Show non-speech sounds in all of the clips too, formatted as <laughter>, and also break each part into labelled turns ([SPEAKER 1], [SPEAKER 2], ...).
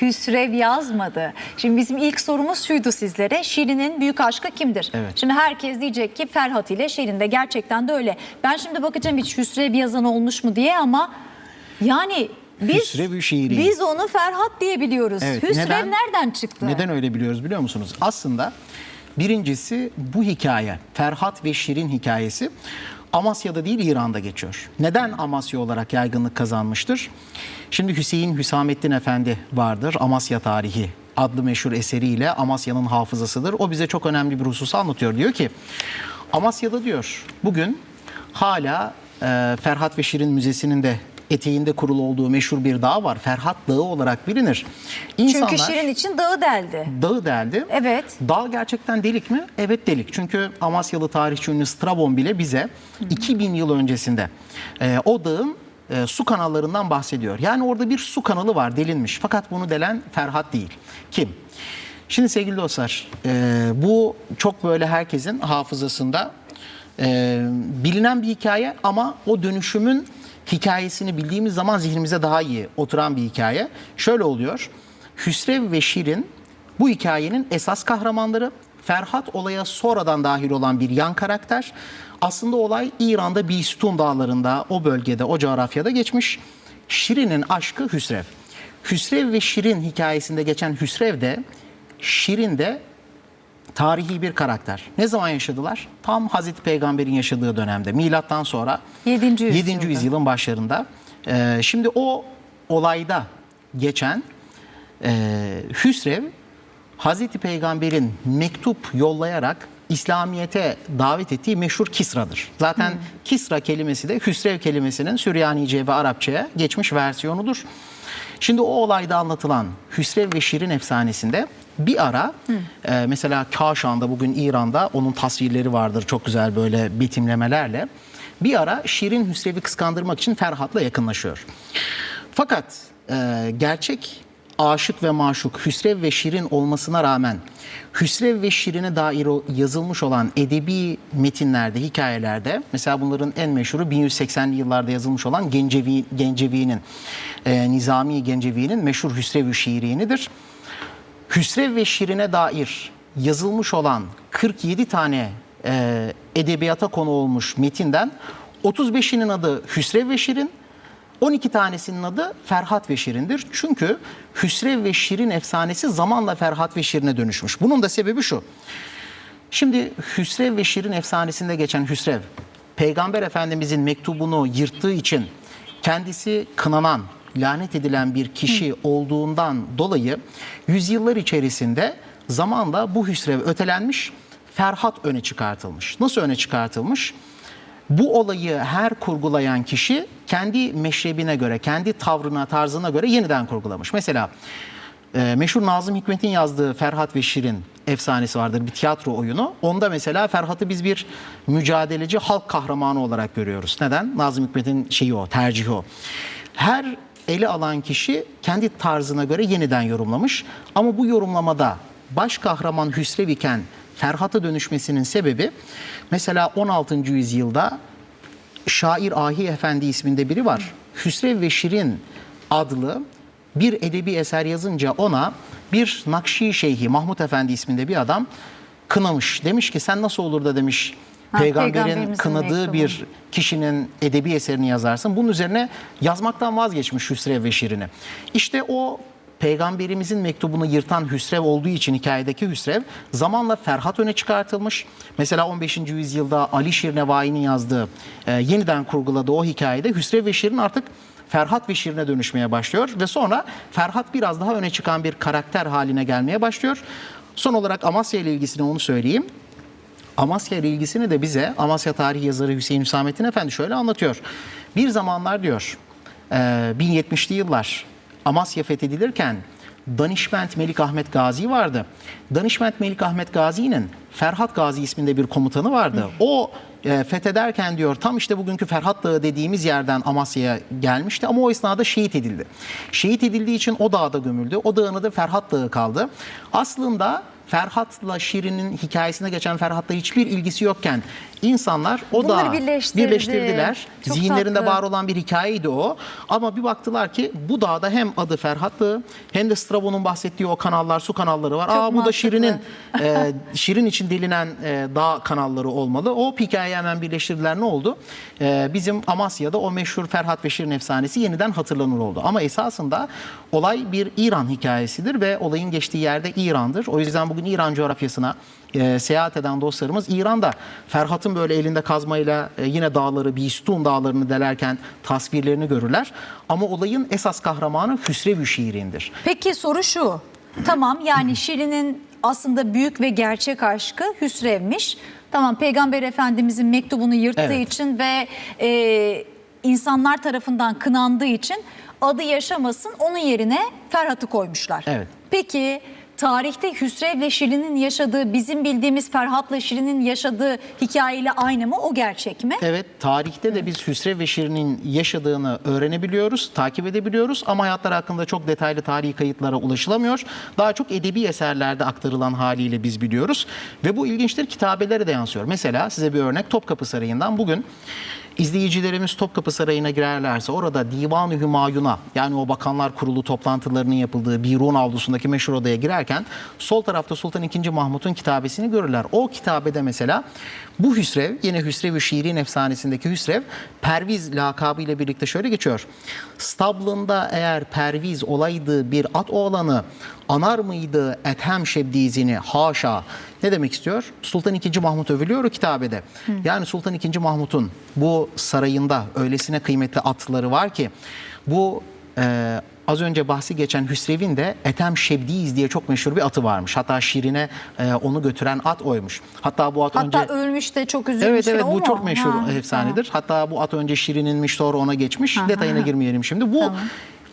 [SPEAKER 1] Hüsrev yazmadı. Şimdi bizim ilk sorumuz şuydu sizlere. Şirin'in büyük aşkı kimdir?
[SPEAKER 2] Evet.
[SPEAKER 1] Şimdi herkes diyecek ki Ferhat ile Şirin de gerçekten de öyle. Ben şimdi bakacağım hiç Hüsrev yazan olmuş mu diye ama yani biz,
[SPEAKER 2] Hüsrev-ü şiiri.
[SPEAKER 1] biz onu Ferhat diye biliyoruz.
[SPEAKER 2] Evet,
[SPEAKER 1] Hüsrev
[SPEAKER 2] neden?
[SPEAKER 1] nereden çıktı?
[SPEAKER 2] Neden öyle biliyoruz biliyor musunuz? Aslında birincisi bu hikaye Ferhat ve Şirin hikayesi Amasya'da değil İran'da geçiyor. Neden Amasya olarak yaygınlık kazanmıştır? Şimdi Hüseyin Hüsamettin Efendi vardır Amasya tarihi adlı meşhur eseriyle Amasya'nın hafızasıdır. O bize çok önemli bir hususu anlatıyor. Diyor ki Amasya'da diyor bugün hala e, Ferhat ve Şirin Müzesi'nin de eteğinde kurulu olduğu meşhur bir dağ var. Ferhat Dağı olarak bilinir. İnsanlar,
[SPEAKER 1] Çünkü Şirin için dağı deldi.
[SPEAKER 2] Dağı deldi.
[SPEAKER 1] Evet.
[SPEAKER 2] Dağ gerçekten delik mi? Evet delik. Çünkü Amasyalı tarihçi ünlü Strabon bile bize 2000 yıl öncesinde e, o dağın e, su kanallarından bahsediyor. Yani orada bir su kanalı var delinmiş. Fakat bunu delen Ferhat değil. Kim? Şimdi sevgili dostlar e, bu çok böyle herkesin hafızasında e, bilinen bir hikaye ama o dönüşümün hikayesini bildiğimiz zaman zihnimize daha iyi oturan bir hikaye. Şöyle oluyor. Hüsrev ve Şirin bu hikayenin esas kahramanları Ferhat olaya sonradan dahil olan bir yan karakter. Aslında olay İran'da Bistun dağlarında, o bölgede, o coğrafyada geçmiş. Şirin'in aşkı Hüsrev. Hüsrev ve Şirin hikayesinde geçen Hüsrev de Şirin de tarihi bir karakter. Ne zaman yaşadılar? Tam Hazreti Peygamber'in yaşadığı dönemde. Milattan sonra
[SPEAKER 1] Yedinci
[SPEAKER 2] 7.
[SPEAKER 1] yüzyılda.
[SPEAKER 2] yüzyılın başlarında. Ee, şimdi o olayda geçen e, Hüsrev Hazreti Peygamber'in mektup yollayarak İslamiyet'e davet ettiği meşhur Kisra'dır. Zaten Kisra kelimesi de Hüsrev kelimesinin Süryanice ve Arapçaya geçmiş versiyonudur. Şimdi o olayda anlatılan Hüsrev ve Şirin efsanesinde bir ara e, mesela Kaşan'da bugün İran'da onun tasvirleri vardır çok güzel böyle betimlemelerle. Bir ara Şirin Hüsrev'i kıskandırmak için Ferhat'la yakınlaşıyor. Fakat e, gerçek aşık ve maşuk Hüsrev ve Şirin olmasına rağmen Hüsrev ve Şirin'e dair o yazılmış olan edebi metinlerde, hikayelerde mesela bunların en meşhuru 1180'li yıllarda yazılmış olan Gencevi, Gencevi'nin, e, Nizami Gencevi'nin meşhur Hüsrev-ü Şiiri'nidir. Hüsrev ve Şirin'e dair yazılmış olan 47 tane e, edebiyata konu olmuş metinden 35'inin adı Hüsrev ve Şirin, 12 tanesinin adı Ferhat ve Şirin'dir. Çünkü Hüsrev ve Şirin efsanesi zamanla Ferhat ve Şirin'e dönüşmüş. Bunun da sebebi şu. Şimdi Hüsrev ve Şirin efsanesinde geçen Hüsrev, Peygamber Efendimizin mektubunu yırttığı için kendisi kınanan, lanet edilen bir kişi olduğundan dolayı yüzyıllar içerisinde zamanla bu Hüsrev ötelenmiş, Ferhat öne çıkartılmış. Nasıl öne çıkartılmış? Bu olayı her kurgulayan kişi kendi meşrebine göre, kendi tavrına, tarzına göre yeniden kurgulamış. Mesela e, meşhur Nazım Hikmet'in yazdığı Ferhat ve Şirin efsanesi vardır bir tiyatro oyunu. Onda mesela Ferhat'ı biz bir mücadeleci halk kahramanı olarak görüyoruz. Neden? Nazım Hikmet'in şeyi o, tercihi o. Her ele alan kişi kendi tarzına göre yeniden yorumlamış. Ama bu yorumlamada baş kahraman Hüsrev iken Ferhat'a dönüşmesinin sebebi mesela 16. yüzyılda Şair Ahi Efendi isminde biri var. Hüsrev ve Şirin adlı bir edebi eser yazınca ona bir Nakşi Şeyhi Mahmut Efendi isminde bir adam kınamış. Demiş ki sen nasıl olur da demiş
[SPEAKER 1] Ha,
[SPEAKER 2] peygamberin kınadığı
[SPEAKER 1] mektubu.
[SPEAKER 2] bir kişinin edebi eserini yazarsın. Bunun üzerine yazmaktan vazgeçmiş Hüsrev ve Şirin'i. İşte o peygamberimizin mektubunu yırtan Hüsrev olduğu için hikayedeki Hüsrev zamanla Ferhat öne çıkartılmış. Mesela 15. yüzyılda Ali Şirnevai'nin yazdığı, e, yeniden kurguladığı o hikayede Hüsrev ve Şirin artık Ferhat ve Şirin'e dönüşmeye başlıyor ve sonra Ferhat biraz daha öne çıkan bir karakter haline gelmeye başlıyor. Son olarak Amasya ile ilgisini onu söyleyeyim. Amasya ile ilgisini de bize Amasya tarih yazarı Hüseyin Hüsamettin Efendi şöyle anlatıyor. Bir zamanlar diyor e, 1070'li yıllar Amasya fethedilirken Danişment Melik Ahmet Gazi vardı. Danişment Melik Ahmet Gazi'nin Ferhat Gazi isminde bir komutanı vardı. O e, fethederken diyor tam işte bugünkü Ferhat Dağı dediğimiz yerden Amasya'ya gelmişti ama o esnada şehit edildi. Şehit edildiği için o dağda gömüldü. O dağın adı Ferhat Dağı kaldı. Aslında Ferhat'la Şirin'in hikayesinde geçen Ferhat'la hiçbir ilgisi yokken insanlar o da
[SPEAKER 1] birleştirdi.
[SPEAKER 2] birleştirdiler.
[SPEAKER 1] Çok
[SPEAKER 2] Zihinlerinde
[SPEAKER 1] tatlı.
[SPEAKER 2] var olan bir hikayeydi o. Ama bir baktılar ki bu dağda hem adı Ferhat'tı hem de Strabo'nun bahsettiği o kanallar, su kanalları var.
[SPEAKER 1] Çok
[SPEAKER 2] Aa bu da
[SPEAKER 1] mantıklı.
[SPEAKER 2] Şirin'in <laughs> e, Şirin için delinen e, dağ kanalları olmalı. O hikayeyi hemen birleştirdiler. Ne oldu? E, bizim Amasya'da o meşhur Ferhat ve Şirin efsanesi yeniden hatırlanır oldu. Ama esasında olay bir İran hikayesidir ve olayın geçtiği yerde İran'dır. O yüzden bugün İran coğrafyasına e, seyahat eden dostlarımız İran'da Ferhat'ın böyle elinde kazmayla e, yine dağları, Bistun dağlarını delerken tasvirlerini görürler. Ama olayın esas kahramanı Hüsrev-ü Şirin'dir.
[SPEAKER 1] Peki soru şu. Tamam yani <laughs> Şirin'in aslında büyük ve gerçek aşkı Hüsrev'miş. Tamam Peygamber Efendimizin mektubunu yırttığı
[SPEAKER 2] Evet.
[SPEAKER 1] için ve e, insanlar tarafından kınandığı için adı yaşamasın onun yerine Ferhat'ı koymuşlar.
[SPEAKER 2] Evet.
[SPEAKER 1] Peki tarihte Hüsrev'le Şirin'in yaşadığı bizim bildiğimiz Ferhat'la Şirin'in yaşadığı hikayeyle aynı mı o gerçek mi?
[SPEAKER 2] Evet, tarihte de biz Hüsrev ve Şirin'in yaşadığını öğrenebiliyoruz, takip edebiliyoruz ama hayatları hakkında çok detaylı tarihi kayıtlara ulaşılamıyor. Daha çok edebi eserlerde aktarılan haliyle biz biliyoruz ve bu ilginçtir kitabelere de yansıyor. Mesela size bir örnek Topkapı Sarayı'ndan bugün İzleyicilerimiz Topkapı Sarayı'na girerlerse orada Divan-ı Hümayun'a yani o bakanlar kurulu toplantılarının yapıldığı Birun avlusundaki meşhur odaya girerken sol tarafta Sultan II. Mahmut'un kitabesini görürler. O kitabede mesela bu Hüsrev yine Hüsrev-ü Şirin efsanesindeki Hüsrev Perviz lakabı ile birlikte şöyle geçiyor. Stablında eğer Perviz olaydı bir at oğlanı anar mıydı Ethem Şebdizini haşa. Ne demek istiyor? Sultan II. Mahmut övülüyor o kitabede. Yani Sultan II. Mahmut'un bu sarayında öylesine kıymetli atları var ki bu e, az önce bahsi geçen Hüsrev'in de Ethem Şebdiz diye çok meşhur bir atı varmış. Hatta Şirin'e e, onu götüren at oymuş. Hatta bu at
[SPEAKER 1] Hatta
[SPEAKER 2] önce...
[SPEAKER 1] ölmüş de çok üzülmüş.
[SPEAKER 2] Evet evet bu
[SPEAKER 1] mu?
[SPEAKER 2] çok meşhur
[SPEAKER 1] Ha,
[SPEAKER 2] efsanedir. Hatta bu at önce Şirin'inmiş sonra ona geçmiş. Detayına girmeyelim şimdi. Bu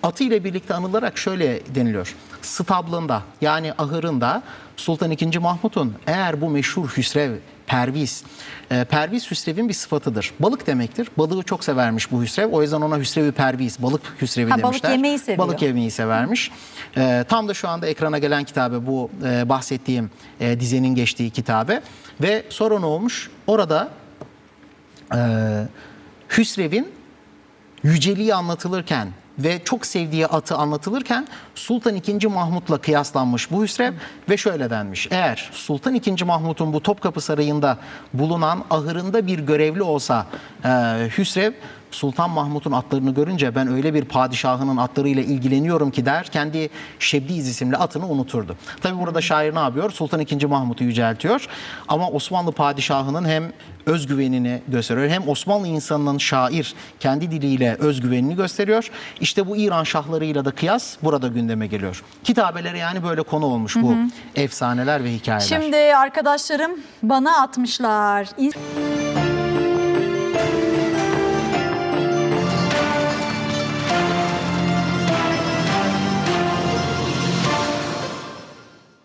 [SPEAKER 2] atı ile birlikte anılarak şöyle deniliyor. Stablında yani ahırında Sultan II. Mahmut'un eğer bu meşhur Hüsrev Perviz. e, Perviz Hüsrev'in bir sıfatıdır. Balık demektir. Balığı çok severmiş bu Hüsrev. O yüzden ona Hüsrev-i Perviz, balık Hüsrevi
[SPEAKER 1] Ha, balık
[SPEAKER 2] demişler.
[SPEAKER 1] yemeyi seviyor.
[SPEAKER 2] Balık yemeyi severmiş. E, tam da şu anda ekrana gelen kitabı bu e, bahsettiğim e, dizenin geçtiği kitabe. Ve sonra ne olmuş? Orada e, Hüsrev'in yüceliği anlatılırken ve çok sevdiği atı anlatılırken Sultan II. Mahmut'la kıyaslanmış bu Hüsrev ve şöyle denmiş. Eğer Sultan II. Mahmut'un bu Topkapı Sarayı'nda bulunan ahırında bir görevli olsa e, Hüsrev Sultan Mahmut'un atlarını görünce ben öyle bir padişahının atlarıyla ilgileniyorum ki der kendi Şebdiz isimli atını unuturdu. Tabi burada şair ne yapıyor? Sultan II. Mahmut'u yüceltiyor ama Osmanlı padişahının hem özgüvenini gösteriyor hem Osmanlı insanının şair kendi diliyle özgüvenini gösteriyor. İşte bu İran şahlarıyla da kıyas burada gündeme geliyor. Kitabelere yani böyle konu olmuş bu efsaneler ve hikayeler.
[SPEAKER 1] Şimdi arkadaşlarım bana atmışlar. İn-